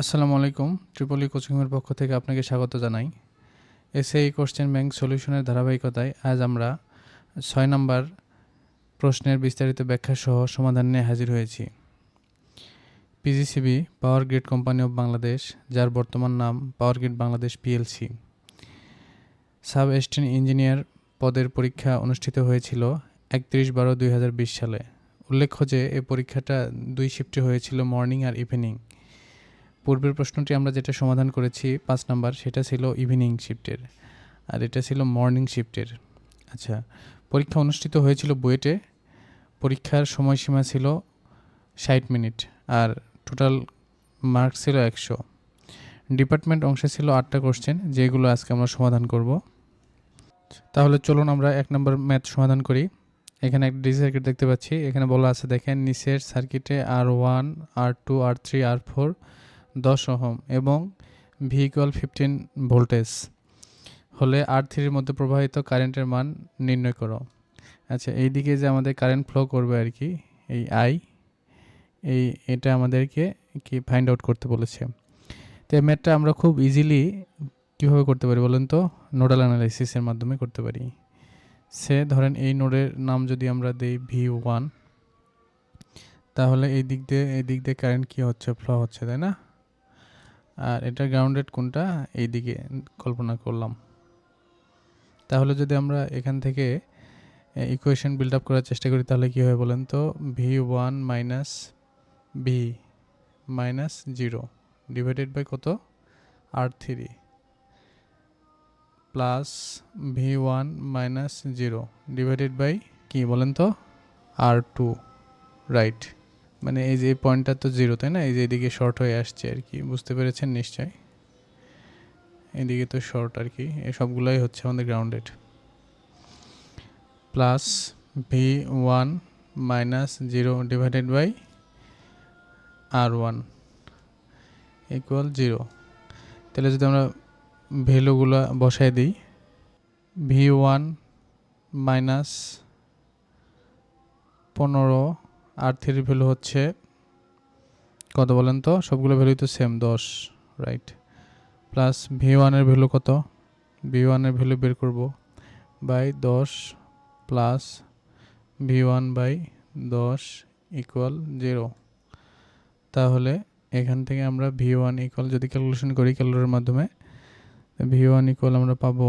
আসসালামু আলাইকুম ট্রিপলি কোচিংয়ের পক্ষ থেকে আপনাকে স্বাগত জানাই। এসএই কোশ্চেন ব্যাংক সলিউশনের ধারাবাহিকতায় আজ আমরা ছয় নম্বর প্রশ্নের বিস্তারিত ব্যাখ্যা সহ সমাধান নিয়ে হাজির হয়েছি। PGCB power grid company of Bangladesh যার বর্তমান নাম power grid Bangladesh PLC sub assistant engineer পদের পরীক্ষা অনুষ্ঠিত হয়েছিল একত্রিশ বারো দুই সালে। উল্লেখ্য যে এই পরীক্ষাটা দুই শিফটে হয়েছিল মর্নিং আর ইভিনিং পূর্বের প্রশ্নটি আমরা যেটা সমাধান করেছি পাঁচ নাম্বার, সেটা ছিল ইভিনিং শিফটের আর এটা ছিল মর্নিং শিফটের আচ্ছা পরীক্ষা অনুষ্ঠিত হয়েছিল বুয়েটে। পরীক্ষার সময়সীমা ছিল ষাট মিনিট আর টোটাল মার্কস ছিল একশো। ডিপার্টমেন্ট অংশে ছিল আটটা কোশ্চেন যেগুলো আজকে আমরা সমাধান করব। তাহলে চলুন আমরা এক নম্বর ম্যাথ সমাধান করি। এখানে একটা ডিসি সার্কিট দেখতে পাচ্ছি। এখানে বলা আছে, দেখেন নিচের সার্কিটে R one R two R three R four দশ ওহম এবং ভিহিকল ফিফটিন ভোল্টেজ হলে আর থ্রির মধ্যে প্রবাহিত কারেন্টের মান নির্ণয় করো। আচ্ছা এই দিকে যে আমাদের কারেন্ট ফ্লো করবে আর কি, এই আই এই এটা আমাদেরকে কি ফাইন্ড আউট করতে বলেছে। তো এই ম্যাথটা আমরা খুব ইজিলি কীভাবে করতে পারি বলেন তো? নোডাল অ্যানালাইসিসের মাধ্যমে করতে পারি। সে ধরেন এই নোডের নাম যদি আমরা দিই ভি ওয়ান তাহলে এই দিক দিয়ে, এই দিক দিয়ে কারেন্ট কী হচ্ছে ফ্লো হচ্ছে, তাই না? আর এটা গ্রাউন্ডেড কোনটা? এই দিকে কল্পনা করলাম। তাহলে যদি আমরা এখান থেকে ইকুয়েশন বিল্ড আপ করার চেষ্টা করি, তাহলে কী হয় বলেন তো? V one minus V minus zero divided by কত? R three plus V one minus zero divided by কী বলেন তো? আর টু রাইট মানে এই যে পয়েন্টটা তো জিরো তাই না? এই যে এদিকে শর্ট হয়ে আসছে আর কি, বুঝতে পেরেছেন নিশ্চয় এদিকে তো শর্ট আর কি সবগুলোই হচ্ছে আমাদের grounded plus V one minus zero divided by R one equal zero তাহলে যদি আমরা ভ্যালুগুলো বসাই দিই ভি ওয়ান মাইনাস পনেরো আর থ্রির ভ্যালু হচ্ছে কত বলেন তো? সবগুলো ভ্যালুই তো সেম দশ রাইট প্লাস ভি ওয়ানের ভ্যালু কত? ভি ওয়ানের ভ্যালু বের করব বাই দশ প্লাস ভি ওয়ান বাই দশ ইকুয়াল জিরো তাহলে এখান থেকে আমরা ভি ওয়ান ইকুয়াল যদি ক্যালকুলেশন করি ক্যালকুলেটারের মাধ্যমে ভি ওয়ান ইকুয়াল আমরা পাবো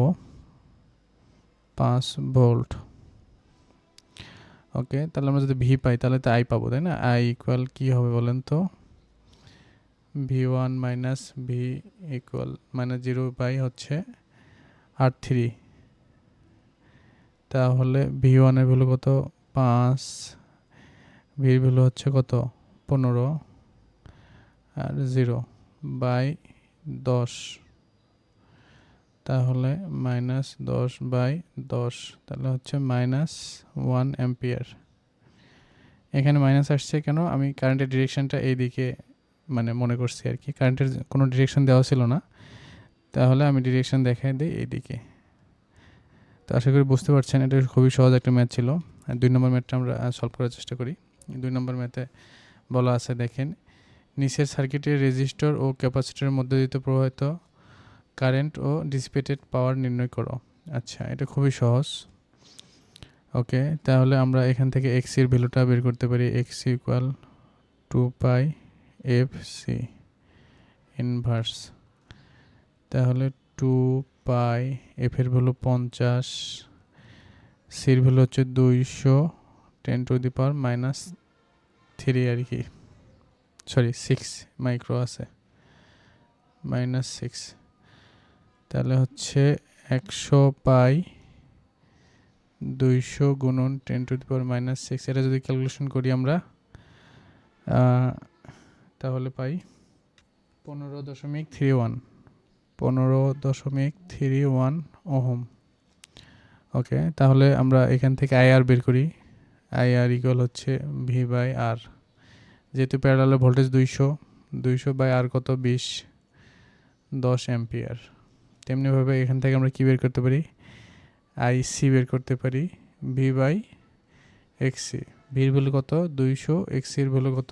পাঁচ ভোল্ট ওকে, তাহলে আমরা যদি ভি পাই, তাহলে তো আই পাবো, তাই না? আই ইকুয়াল কী হবে বলেন তো? V one minus V equal minus zero by হচ্ছে আর থ্রি তাহলে ভি ওয়ানের ভ্যালু কত? পাঁচ। ভির ভ্যালু হচ্ছে কত? পনেরো। আর জিরো বাই দশ। তাহলে মাইনাস দশ বাই দশ, তাহলে হচ্ছে মাইনাস ওয়ান অ্যাম্পিয়ার এখানে মাইনাস আসছে কেন? আমি কারেন্টের ডিরেকশনটা এই দিকে মানে মনে করছি আর কি। কারেন্টের কোনো ডিরেকশন দেওয়া ছিল না। তাহলে আমি ডিরেকশন দেখাই দিই এইদিকে। তো আশা করি বুঝতে পারছেন, এটা খুবই সহজ একটা ম্যাথ ছিল। আর দুই নম্বর ম্যাথটা আমরা সলভ করার চেষ্টা করি। দুই নম্বর ম্যাথে বলা আছে, দেখেন, নিচের সার্কিটের রেজিস্টর ও ক্যাপাসিটরের মধ্যে দিতে প্রবাহিত কারেন্ট ও ডিসিপেটেড পাওয়ার নির্ণয় করো। আচ্ছা এটা খুবই সহজ। ওকে, তাহলে আমরা এখান থেকে এক্সির ভ্যালুটা বের করতে পারি। X equal two pi F C inverse তাহলে টু পাই এফের ভ্যালু পঞ্চাশ সির ভ্যালু হচ্ছে দুইশো ten to the power minus three আর কি। সরি সিক্স মাইক্রো আছে। মাইনাস সিক্স তাহলে হচ্ছে একশো পাই দুইশো গুণন ten to the power minus six. এটা যদি ক্যালকুলেশন করি আমরা তাহলে পাই পনেরো দশমিক থ্রি ওয়ান, পনেরো দশমিক থ্রি ওয়ান ওহম। ওকে, তাহলে আমরা এখান থেকে আইআর বের করি। আইআর ইকুয়াল হচ্ছে ভি বাই আর। যেহেতু প্যারালালে ভোল্টেজ দুইশো দুইশো বাই আর কত? বিশ, দশ অ্যাম্পিয়ার। তেমনিভাবে এখান থেকে আমরা কী বের করতে পারি? আইসি বের করতে পারি। ভি বাই এক্সি ভির ভ্যালু কত? দুইশো। এক্সির ভ্যালু কত?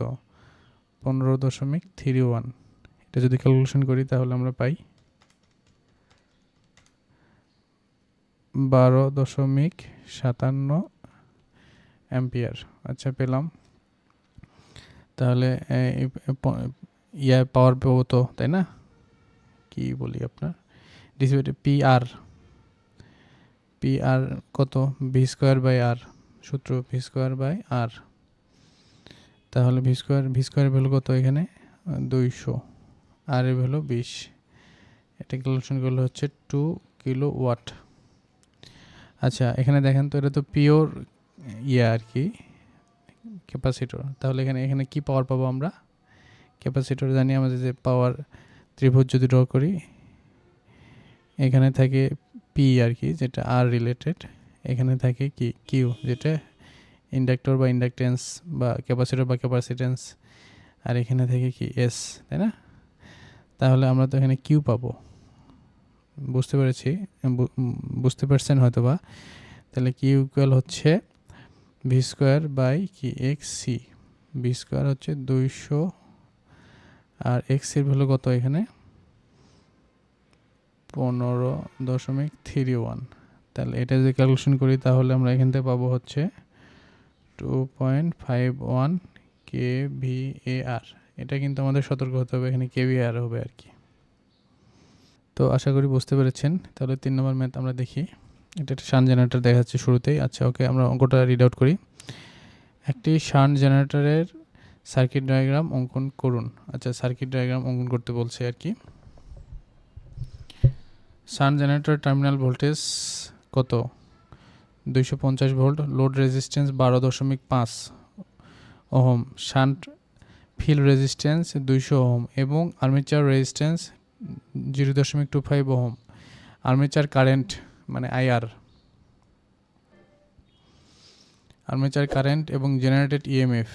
পনেরো দশমিক থ্রি ওয়ান। এটা যদি ক্যালকুলেশন করি তাহলে আমরা পাই বারো দশমিক সাতান্ন অ্যাম্পিয়ার। আচ্ছা পেলাম। তাহলে ইয়া পাওয়ার পাবো তো তাই না? কি বলি আপনার? Dissipate P R P R কত? ভি স্কোয়ার বাই আর সূত্র ভি স্কোয়ার বাই আর তাহলে V square V square value কত এখানে? দুইশো। আর এর ভ্যালু বিশ। এটা ক্যালকুলেশন করলে হচ্ছে টু কিলো ওয়াট আচ্ছা এখানে দেখেন তো এটা তো পিওর ইয়ে আর কি ক্যাপাসিটর তাহলে এখানে এখানে কি পাওয়ার পাবো আমরা? ক্যাপাসিটর জানি আমাদের যে পাওয়ার ত্রিভুজ যদি ড্র করি এখানে থাকে পি আর কি, যেটা আর রিলেটেড এখানে থাকে কি কিউ যেটা ইন্ডাক্টর বা ইন্ডাকটেন্স বা ক্যাপাসিটর বা ক্যাপাসিটেন্স আর এখানে থাকে কি এস তাই না? তাহলে আমরা তো এখানে কিউ পাবো। বুঝতে পেরেছি? বুঝতে পারছেন হয়তো বা তাহলে কিউ ইকুয়াল হচ্ছে ভি স্কোয়ার বাই কি এক্স সি ভি স্কোয়ার হচ্ছে দুইশো। আর এক্সের ভ্যালু কত এখানে? পনেরো দশমিক থ্রি ওয়ান। তাহলে এটা যদি ক্যালকুলেশন করি, তাহলে আমরা এখান থেকে পাবো হচ্ছে two point five one K V A আর এটা কিন্তু আমাদের সতর্ক হতে হবে, এখানে কে ভি আর হবে আর কি। তো আশা করি বুঝতে পেরেছেন। তাহলে তিন নম্বর ম্যাথ আমরা দেখি। এটা একটা শান জেনারেটর দেখাচ্ছে শুরুতেই। আচ্ছা ওকে আমরা অঙ্কটা রিড আউট করি। একটি শান জেনারেটরের সার্কিট ডায়াগ্রাম অঙ্কন করুন। আচ্ছা সার্কিট ডায়াগ্রাম অঙ্কন করতে বলছে আর কি। শান জেনারেটর টার্মিনাল ভোল্টেজ কত? দুইশো পঞ্চাশ ভোল্ট, লোড রেজিস্ট্যান্স বারো দশমিক পাঁচ ওহম, শান্ট ফিল রেজিস্ট্যান্স দুইশো ওহম এবং আর্মেচার রেজিস্ট্যান্স জিরো দশমিক two five ohm. Armature current মানে আইআর আর্মেচার কারেন্ট এবং generated EMF.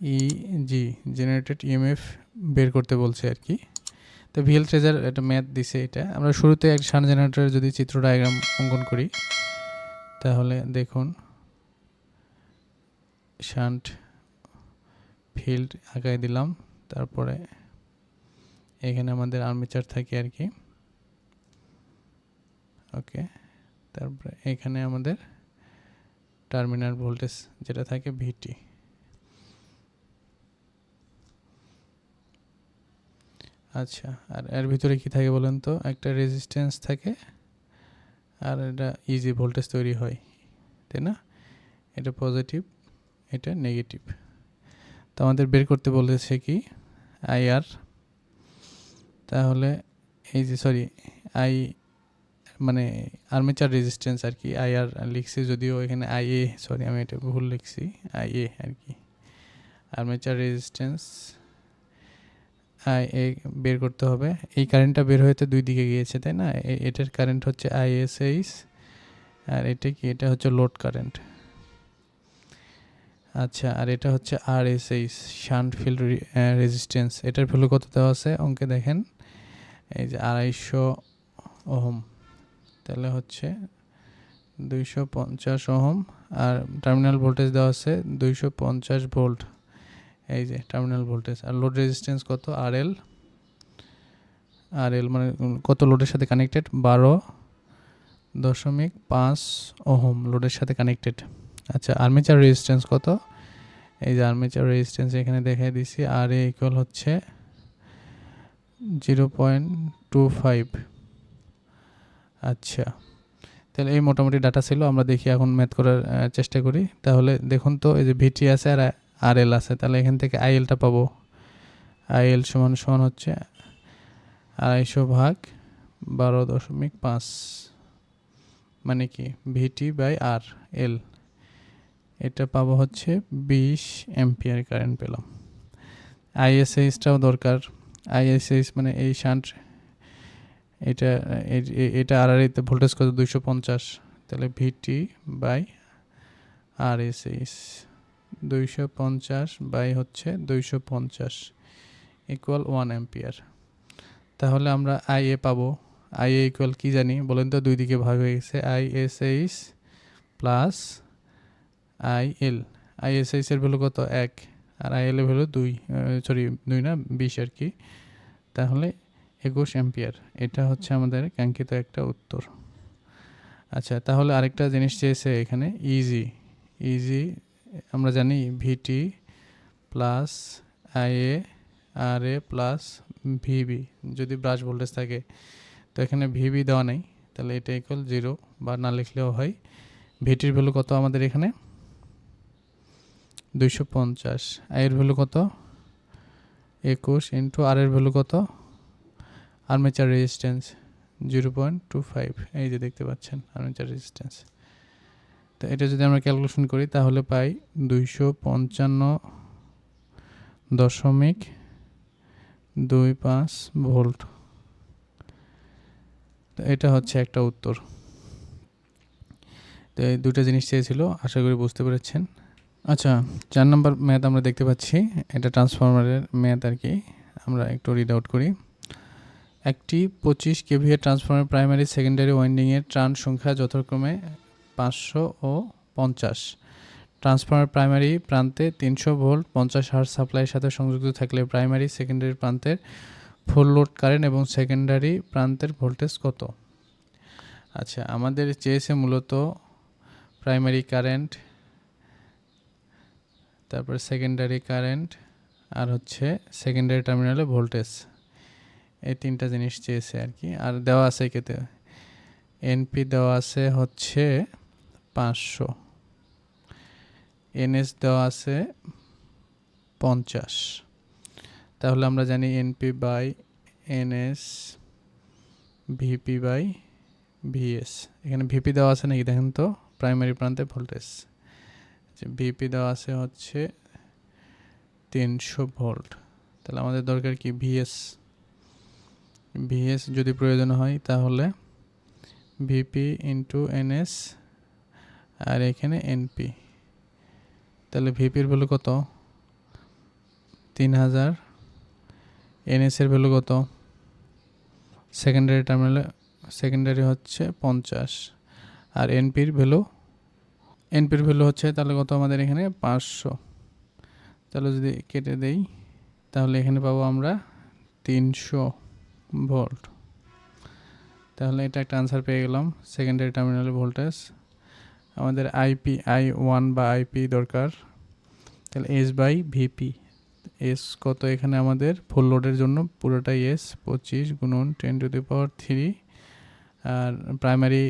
E G generated EMF বের করতে বলছে আর কি। তো ভিএল ট্রেজার একটা ম্যাথ দিছে এটা। আমরা শুরুতে এক সান জেনারেটরের যদি চিত্র ডায়াগ্রাম অঙ্কন করি, তাহলে দেখুন শান্ট ফিল্ড আঁকাই দিলাম, তারপরে এখানে আমাদের আর্মেচার থাকে আর কি। ওকে তারপরে এখানে আমাদের টার্মিনাল ভোল্টেজ যেটা থাকে ভিটি আচ্ছা আর এর ভিতরে কি থাকে বলেন তো? একটা রেজিস্ট্যান্স থাকে, আর এটা ইজি ভোল্টেজ তৈরি হয়, তাই না? এটা পজিটিভ এটা নেগেটিভ তো আমাদের বের করতে বলেছে কি? আইআর তাহলে এই যে সরি আই মানে আর্মেচার রেজিস্ট্যান্স আর কি আইআর লিখছি যদিও এখানে আইএ সরি আমি এটা ভুল লিখছি আইএ আর কি। আর্মেচার রেজিস্ট্যান্স আই এ বের করতে হবে। এই কারেন্টটা বের হতে দুই দিকে গিয়েছে, তাই না? এটার কারেন্ট হচ্ছে আইএসএইচ আর এটা কি? এটা হচ্ছে লোড কারেন্ট আচ্ছা আর এটা হচ্ছে R S H shunt field resistance এটার ভ্যালু কত দেওয়া আছে? অঙ্কে দেখেন। এই যে আড়াইশো ওহম। তাহলে হচ্ছে দুইশো পঞ্চাশ ওহম। আর টার্মিনাল ভোল্টেজ দেওয়া আছে দুইশো পঞ্চাশ ভোল্ট এই যে টার্মিনাল ভোল্টেজ আর লোড রেজিস্ট্যান্স কত? আর এল আর এল মানে কত লোডের সাথে কানেক্টেড বারো দশমিক পাঁচ ওহম লোডের সাথে কানেক্টেড আচ্ছা আর্মেচার রেজিস্ট্যান্স কত? এই যে আর্মেচার রেজিস্ট্যান্স এখানে দেখাই দিছি। আর এ ইকুয়াল হচ্ছে জিরো পয়েন্ট টু ফাইভ আচ্ছা তাহলে এই মোটামুটি ডাটা ছিল, আমরা দেখি এখন ম্যাথ করার চেষ্টা করি। তাহলে দেখুন তো, এই যে ভিটি আছে আর আর এল আছে, তাহলে এখান থেকে আইএলটা পাবো। আইএল সমান সমান হচ্ছে আড়াইশো ভাগ বারো দশমিক পাঁচ। মানে কি? VT by R L. এটা পাবো হচ্ছে বিশ এম্পিয়ার কারেন্ট পেলাম। আইএসএইচটাও দরকার। আইএসএইচ মানে এই শান্ট, এটা এটা আর এতে ভোল্টেজ কত? দুইশো পঞ্চাশ। তাহলে VT by R S H দুইশো পঞ্চাশ বাই হচ্ছে দুইশো পঞ্চাশ ইকুয়াল ওয়ান অ্যাম্পিয়ার তাহলে আমরা আই এ পাবো। আই এ ইকুয়াল কী জানি? বলেন তো, দুই দিকে ভাগ হয়ে গেছে। I S H plus I L I S H এর ভ্যালু কত? এক। আর আইএল এর ভ্যালু দুই সরি দুই না, বিশ আর কি। তাহলে একুশ অ্যাম্পিয়ার এটা হচ্ছে আমাদের কাঙ্ক্ষিত একটা উত্তর। আচ্ছা তাহলে আরেকটা জিনিস চেয়েছে এখানে। ইজি ইজি আমরা জানি V T plus I A R A plus V B যদি ব্রাশ ভোল্টেজ থাকে। তো এখানে ভিবি দেওয়া নেই, তাহলে এটা ইকুয়াল জিরো বা না লিখলেও হয়। ভিটির ভ্যালু কত আমাদের এখানে? দুইশো পঞ্চাশ। আয়ের ভ্যালু কত? একুশ ইন্টু আর এর ভ্যালু কত? Armature resistance zero point two five এই যে দেখতে পাচ্ছেন আর্মেচার রেজিস্ট্যান্স তো এটা যদি আমরা ক্যালকুলেশন করি, তাহলে পাই দুইশো পঞ্চান্ন দশমিক দুই পাঁচ ভোল্ট। তো এটা হচ্ছে একটা উত্তর। তো এই দুটো জিনিস চেয়েছিল, আশা করি বুঝতে পেরেছেন। আচ্ছা চার নম্বর ম্যাথ আমরা দেখতে পাচ্ছি, এটা ট্রান্সফরমারের ম্যাথ আর কি। আমরা একটু রিড আউট করি। একটি পঁচিশ K V A transformer primary secondary ওয়াইন্ডিংয়ের turn সংখ্যা যথাক্রমে পাঁচশো ও পঞ্চাশ। ট্রান্সফরমার প্রাইমারি প্রান্তে তিনশো ভোল্ট, পঞ্চাশ হার্স সাপ্লাইয়ের সাথে সংযুক্ত থাকলে প্রাইমারি, সেকেন্ডারি প্রান্তের ফুল লোড কারেন্ট এবং সেকেন্ডারি প্রান্তের ভোল্টেজ কত? আচ্ছা আমাদের চেয়েছে মূলত প্রাইমারি কারেন্ট, তারপর সেকেন্ডারি কারেন্ট আর হচ্ছে সেকেন্ডারি টার্মিনালে ভোল্টেজ। এই তিনটা জিনিস চেয়েছে আর কি। আর দেওয়া আছে কেতে এনপি দেওয়া আছে হচ্ছে পাঁচশো। এনএস দেওয়া আছে পঞ্চাশ। তাহলে আমরা জানি N P by N S, V P by V S. এখানে ভিপি দেওয়া আছে নাকি দেখেন তো? প্রাইমারি প্রান্তে ভোল্টেজ। ভিপি দেওয়া আছে হচ্ছে তিনশো ভোল্ট। তাহলে আমাদের দরকার কি? ভিএস। ভিএস যদি প্রয়োজন হয় তাহলে ভিপি ইন্টু এনএস আর এখানে এনপি তাহলে ভিপির ভ্যালু কত? তিন হাজার এনএসের ভ্যালু কত? সেকেন্ডারি টার্মিনালে সেকেন্ডারি হচ্ছে পঞ্চাশ। আর এনপির ভ্যালু এনপির ভ্যালু হচ্ছে তাহলে কত আমাদের এখানে? পাঁচশো। তাহলে যদি কেটে দেই, তাহলে এখানে পাবো আমরা তিনশো ভোল্ট তাহলে এটা একটা আনসার পেয়ে গেলাম। সেকেন্ডারি টার্মিনাল ভোল্টেজ আমাদের আইপি আই ওয়ান বা আইপি দরকার। তাহলে এস বাই ভিপি এস কত এখানে আমাদের? ফুল লোডের জন্য পুরোটাই এস পঁচিশ গুণন ten to the power three R primary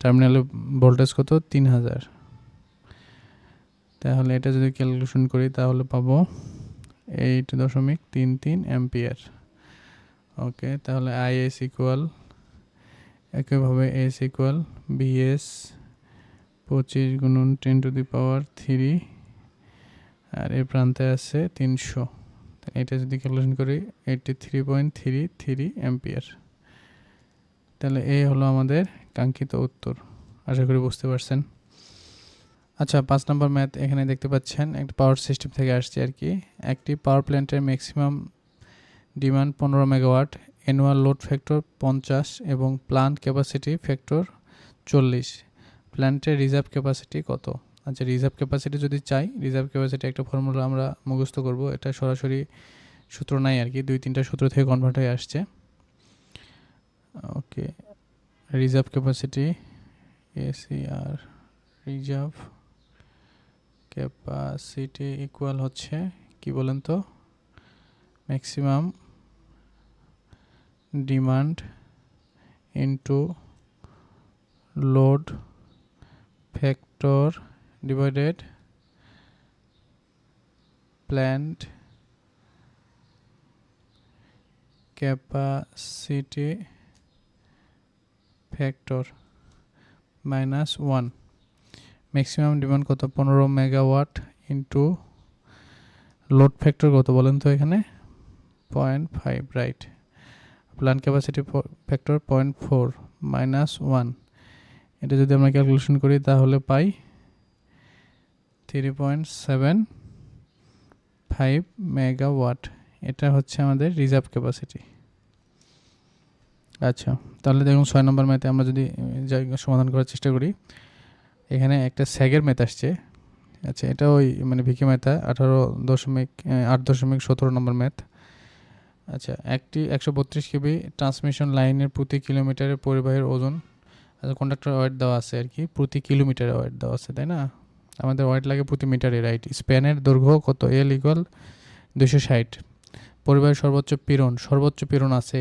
টার্মিনালে ভোল্টেজ কত? তিন হাজার। তাহলে এটা যদি ক্যালকুলেশন করি তাহলে পাবো এইট দশমিক তিন তিন অ্যাম্পিয়ার ওকে তাহলে আই এস ইকুয়াল একইভাবে এস ইকুয়াল বিএস পঁচিশ গুণন ten to the power three আর এ প্রান্তে আছে তিনশো। এটা যদি ক্যালকুলেশন করি eighty three point three three ampere তাহলে এই হলো আমাদের কাঙ্ক্ষিত উত্তর। আশা করি বুঝতে পারছেন। আচ্ছা পাঁচ নম্বর ম্যাথ এখানে দেখতে পাচ্ছেন, একটা পাওয়ার সিস্টেম থেকে আসছে আর কি। একটি পাওয়ার প্ল্যান্টের ম্যাক্সিমাম ডিমান্ড পনেরো মেগাওয়াট অ্যানুয়াল লোড ফ্যাক্টর পঞ্চাশ এবং প্লান্ট ক্যাপাসিটি ফ্যাক্টর চল্লিশ। প্ল্যান্টের রিজার্ভ ক্যাপাসিটি কত? আচ্ছা রিজার্ভ ক্যাপাসিটি যদি চাই রিজার্ভ ক্যাপাসিটি একটা ফর্মুলা আমরা মুখস্থ করব। এটা সরাসরি সূত্র নাই আর কি, দুই তিনটা সূত্র থেকে কনভার্ট হয়ে আসছে। Okay reserve capacity A C R reserve capacity equal হচ্ছে কি বলেন তো? Maximum demand into load factor divided plant capacity factor minus one maximum demand কত? পনেরো মেগাওয়াট ইন্টু লোড ফ্যাক্টর কত বলেন তো এখানে? Point five right plant capacity factor point four minus one এটা যদি আমরা ক্যালকুলেশন করি তাহলে পাই three point seven five megawatt এটা হচ্ছে আমাদের রিজার্ভ ক্যাপাসিটি আচ্ছা তাহলে দেখুন ছয় নম্বর ম্যাথে আমরা যদি সমাধান করার চেষ্টা করি। এখানে একটা স্যাগের ম্যাথ আসছে। আচ্ছা এটা ওই মানে ভিকি ম্যাথা আঠারো দশমিক আট দশমিক সতেরো নম্বর ম্যাথ আচ্ছা একটি একশো বত্রিশ কেবি ট্রান্সমিশন লাইনের প্রতি কিলোমিটারে পরিবাহের ওজন কন্ডাক্টর ওয়েট দেওয়া আছে আর কি, প্রতি কিলোমিটারে ওয়েট দেওয়া আছে, তাই না? আমাদের ওয়েট লাগে প্রতি মিটারে রাইট স্প্যানের দৈর্ঘ্য কত? এল ইকুয়াল দুশো ষাট। পরিবারের সর্বোচ্চ পীড়ন সর্বোচ্চ পীড়ন আছে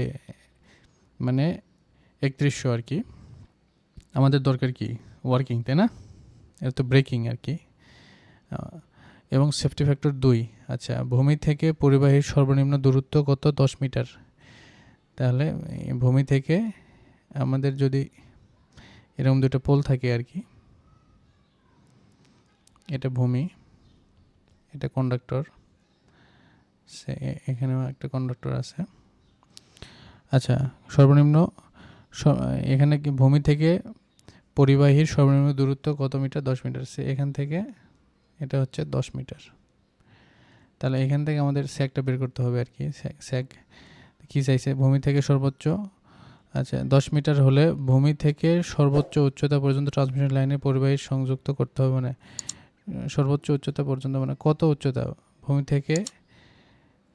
মানে একত্রিশশো আর কি। আমাদের দরকার কি? ওয়ার্কিং তাই না? এটা তো ব্রেকিং আর কি। এবং সেফটি ফ্যাক্টর দুই। আচ্ছা ভূমি থেকে পরিবাহীর সর্বনিম্ন দূরত্ব কত? দশ মিটার তাহলে ভূমি থেকে আমাদের যদি এরকম দুটো পোল থাকে আর কি। এটা ভূমি, এটা কন্ডাক্টর সে এখানেও একটা কন্ডাক্টর আছে। আচ্ছা সর্বনিম্ন এখানে কি ভূমি থেকে পরিবাহীর সর্বনিম্ন দূরত্ব কত মিটার? দশ মিটার। সে এখান থেকে এটা হচ্ছে দশ মিটার। তাহলে এখান থেকে আমাদের স্যাকটা বের করতে হবে আর কি। স্যাক কী চাইছে? ভূমি থেকে সর্বোচ্চ আচ্ছা দশ মিটার হলে ভূমি থেকে সর্বোচ্চ উচ্চতা পর্যন্ত ট্রান্সমিশন লাইনে পরিবাহী সংযুক্ত করতে হবে মানে সর্বোচ্চ উচ্চতা পর্যন্ত মানে কত উচ্চতা? ভূমি থেকে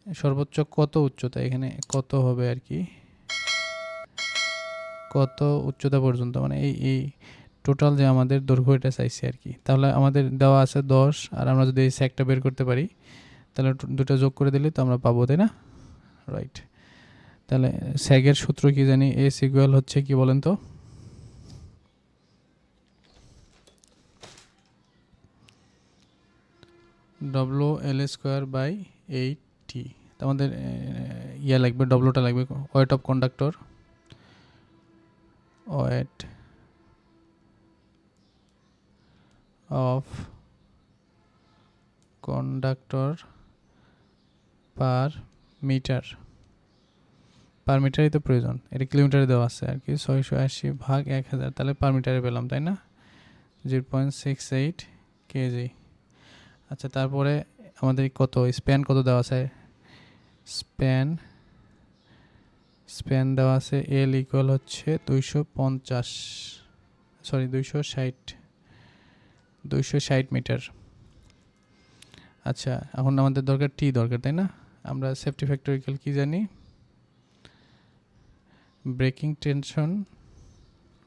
সর্বোচ্চ কত উচ্চতা? এখানে কত হবে আর কি? কত উচ্চতা পর্যন্ত? মানে এই এই টোটাল যে আমাদের দৈর্ঘ্য এটা চাইছে আর কি। তাহলে আমাদের দেওয়া আছে দশ, আর আমরা যদি এই স্যাকটা বের করতে পারি, তাহলে দুটো যোগ করে দিলে তো আমরা পাবো, তাই না? রাইট তাহলে স্যাগের সূত্র কি জানি? এস ইকুয়াল হচ্ছে কি বলেন তো? W L square by eight T আমাদের ইয়া লাগবে ডব্লুটা লাগবে, weight of conductor. Weight of conductor per metre. Per মিটারই তো প্রয়োজন। এটা কিলোমিটারে দেওয়া আছে আর কি, ছয়শো আশি ভাগ এক হাজার, তাহলে পার মিটারে পেলাম, তাই না? Zero point six eight K G আচ্ছা তারপরে আমাদের কত? স্প্যান কত দেওয়া আছে? স্প্যান স্প্যান দেওয়া আছে এল ইকুয়াল হচ্ছে দুইশো পঞ্চাশ সরি দুইশো ষাট দুইশো ষাট মিটার আচ্ছা এখন আমাদের দরকার টি দরকার, তাই না? আমরা সেফটি ফ্যাক্টরিক্যাল কী জানি? Breaking tension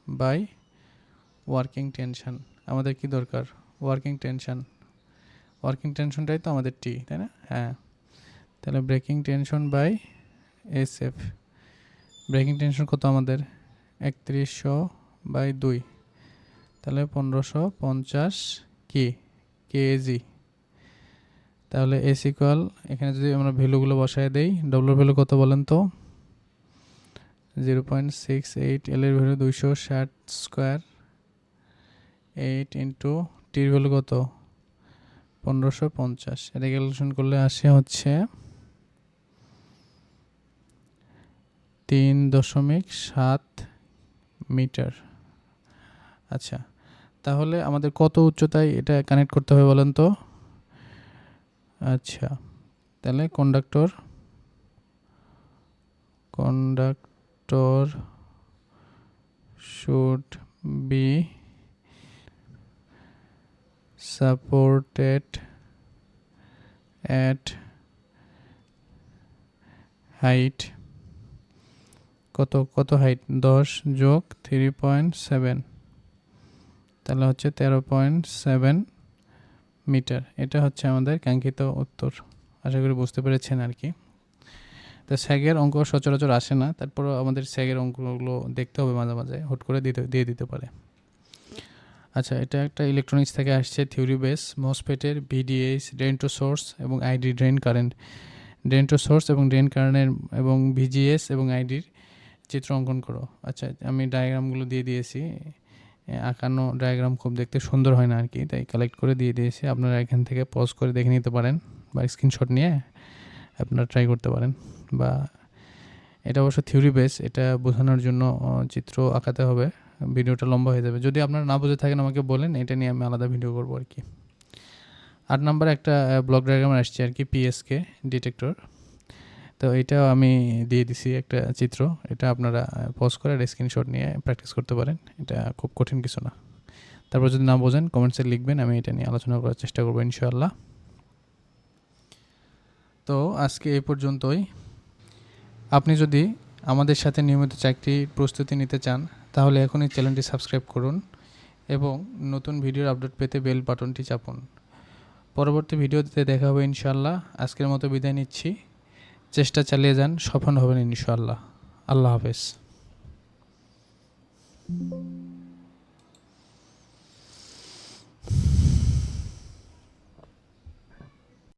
by working tension. আমাদের কি দরকার? Working tension. ওয়ার্কিং টেনশনটাই তো আমাদের টি তাই না? হ্যাঁ। তাহলে breaking tension by S F. Breaking tension কত আমাদের? একত্রিশশো বাই দুই। তাহলে পনেরোশো পঞ্চাশ কি? কেজি। তাহলে এস ইকুয়াল, এখানে যদি আমরা ভ্যালুগুলো বসায় দেই ডব্লুর ভ্যালু কত বলেন তো? জিরো পয়েন্ট সিক্স এইট এলের ভ্যালু দুইশো ষাট স্কোয়ার। এইট ইন্টু টির ভ্যালু কত? পনেরোশো পঞ্চাশ। এটা ক্যালকুলেশন করলে আসে হচ্ছে তিন দশমিক সাত মিটার। আচ্ছা তাহলে আমাদের কত উচ্চতায় এটা কানেক্ট করতে হবে বলেন তো? আচ্ছা তাহলে conductor conductor should be supported at height কত কত হাইট দশ যোগ থ্রি পয়েন্ট সেভেন তাহলে হচ্ছে তেরো পয়েন্ট সেভেন মিটার এটা হচ্ছে আমাদের কাঙ্ক্ষিত উত্তর। আশা করি বুঝতে পেরেছেন আর কি। তো স্যাগের অঙ্ক সচরাচর আসে না, তারপরও আমাদের স্যাগের অঙ্কগুলো দেখতে হবে মাঝে মাঝে, হুট করে দিতে, দিয়ে দিতে পারে। আচ্ছা এটা একটা ইলেকট্রনিক্স থেকে আসছে theory base মসপেটের V D S drain to source এবং I D drain current drain to source এবং ড্রেন কারেন্টের এবং ভিজিএস এবং আইডির চিত্র অঙ্কন করো। আচ্ছা আমি ডায়াগ্রামগুলো দিয়ে দিয়েছি। আঁকানো ডায়াগ্রাম খুব দেখতে সুন্দর হয় না আর কি, তাই কালেক্ট করে দিয়ে দিয়েছি। আপনারা এখান থেকে পজ করে দেখে নিতে পারেন বা স্ক্রিনশট নিয়ে আপনারা ট্রাই করতে পারেন। বা এটা অবশ্য থিওরি বেস এটা বোঝানোর জন্য চিত্র আঁকাতে হবে। ভিডিওটা লম্বা হয়ে যাবে। যদি আপনারা না বুঝে থাকেন আমাকে বলেন, এটা নিয়ে আমি আলাদা ভিডিও করব আর কি। আট নাম্বার একটা ব্লক ডায়াগ্রাম আসছে আর কি পিএসকে ডিটেক্টর তো এটাও আমি দিয়ে দিছি একটা চিত্র। এটা আপনারা পজ করে স্ক্রিনশট নিয়ে প্র্যাকটিস করতে পারেন। এটা খুব কঠিন কিছু না। তারপর যদি না বোঝেন কমেন্টসে লিখবেন, আমি এটা নিয়ে আলোচনা করার চেষ্টা করব ইনশাআল্লাহ। তো আজকে এই পর্যন্তই। আপনি যদি আমাদের সাথে নিয়মিত চাকরি প্রস্তুতি নিতে চান, তাহলে এখনই চ্যানেলটি সাবস্ক্রাইব করুন এবং নতুন ভিডিওর আপডেট পেতে বেল বাটনটি চাপুন। পরবর্তী ভিডিওতে দেখা হবে ইনশাআল্লাহ। আজকের মতো বিদায় নিচ্ছি। চেষ্টা চালিয়ে যান, সফল হবেন ইনশাআল্লাহ। আল্লাহ হাফেজ।